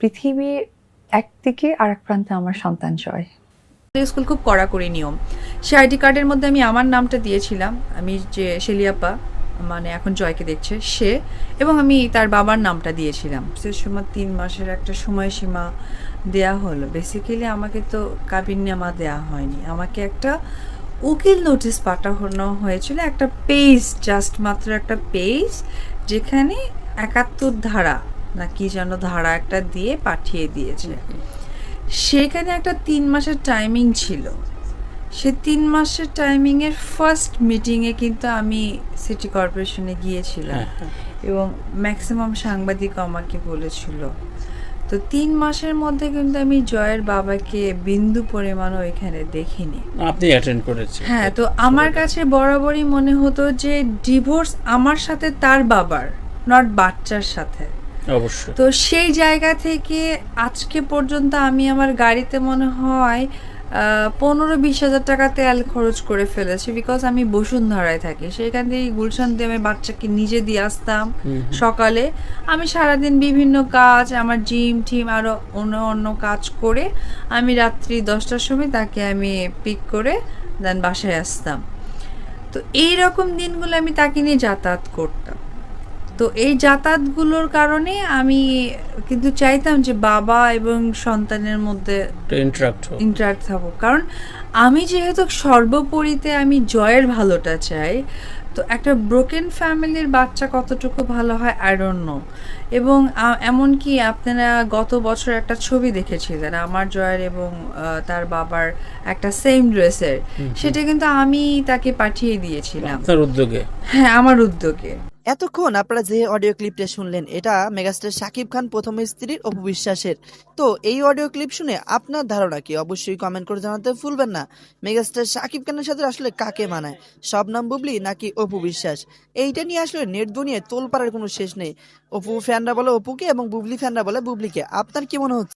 পৃথিবী একদিকে আর এক প্রান্তে আমার সন্তান জয়। স্কুল খুব কড়াকড়ি নিয়ম। সে আইডি কার্ডের মধ্যে আমি আমার নামটা দিয়েছিলাম। আমি যে শেলিয়াপা মানে এখন জয়কে দেখছে, সে, এবং আমি তার বাবার নামটা দিয়েছিলাম। সে সময় তিন মাসের একটা সময়সীমা দেয়া হলো। বেসিক্যালি আমাকে তো কাবিননামা দেয়া হয়নি। আমাকে একটা উকিল নোটিশ পাঠানো হয়েছিল, একটা পেজ জাস্ট মাত্র একটা পেজ যেখানে একাত্তর ধারা না কি যেন ধারা একটা দিয়ে পাঠিয়ে দিয়েছে। সেখানে একটা তিন মাসের টাইমিং ছিল। সে তিন মাসের টাইমিংয়ের ফার্স্ট মিটিংয়ে কিন্তু আমি সিটি কর্পোরেশনে গিয়েছিলাম এবং ম্যাক্সিমাম সাংবাদিক আমাকে বলেছিল। তো তিন মাসের মধ্যে কিন্তু আমি জয়ের বাবাকে বিন্দু পরিমাণও এখানে দেখিনি। আপনি অ্যাটেন্ড করেছেন। হ্যাঁ তো আমার কাছে বরাবরই মনে হতো যে ডিভোর্স আমার সাথে তার বাবার নট বাচ্চার সাথে। তো সেই জায়গা থেকে আজকে পর্যন্ত আমি আমার গাড়িতে মনে হয় পনেরো বিশ হাজার টাকা তেল খরচ করে ফেলেছি বিকজ আমি বসুন্ধরায় থাকি। সেখান থেকে গুলশান দিয়ে আমি বাচ্চাকে নিজে দিয়ে আসতাম সকালে। আমি সারাদিন বিভিন্ন কাজ আমার জিম টিম আরও অন্য অন্য কাজ করে আমি রাত্রি দশটার সময় তাকে আমি পিক করে দেন বাসায় আসতাম। তো এই রকম দিনগুলো আমি তাকে নিয়ে যাতায়াত করতাম। তো এই যাতায়াতগুলোর কারণে আমি কিন্তু চাইতাম যে বাবা এবং সন্তানের মধ্যে ইন্টারাক্ট থাকুক কারণ আমি যেহেতু সর্বোপরিতে আমি জয়ের ভালোটা চাই তো একটা ব্রোকেন ফ্যামিলির বাচ্চা কতটুকু ভালো হয় নো এবং এমনকি আপনারা গত বছর একটা ছবি দেখেছিলেন আমার জয়ের এবং তার বাবার একটা সেম ড্রেসের সেটা কিন্তু আমি তাকে পাঠিয়ে দিয়েছিলাম। আপনার উদ্যোগে? হ্যাঁ আমার উদ্যোগে। এতক্ষণ আপনারা যে অডিও ক্লিপটা শুনলেন, এটা মেগাস্টার শাকিব খান প্রথম স্ত্রীর অপু বিশ্বাসের তো এই অডিও ক্লিপ শুনে আপনার ধারণা কি? অবশ্যই কমেন্ট করে জানাতে ভুলবেন না। মেগাস্টার শাকিব খানের সাথে আসলে কাকে মানায়? শবনাম বুবলি নাকি অপু বিশ্বাস? এইটা নিয়ে আসলে নেট দুনিয়ায় তোলপাড়ার কোনো শেষ নেই। অপু ফ্যানরা বলে অপুকে এবং বুবলি ফ্যানরা বলে বুবলিকে। আপনার কি মনে হচ্ছে?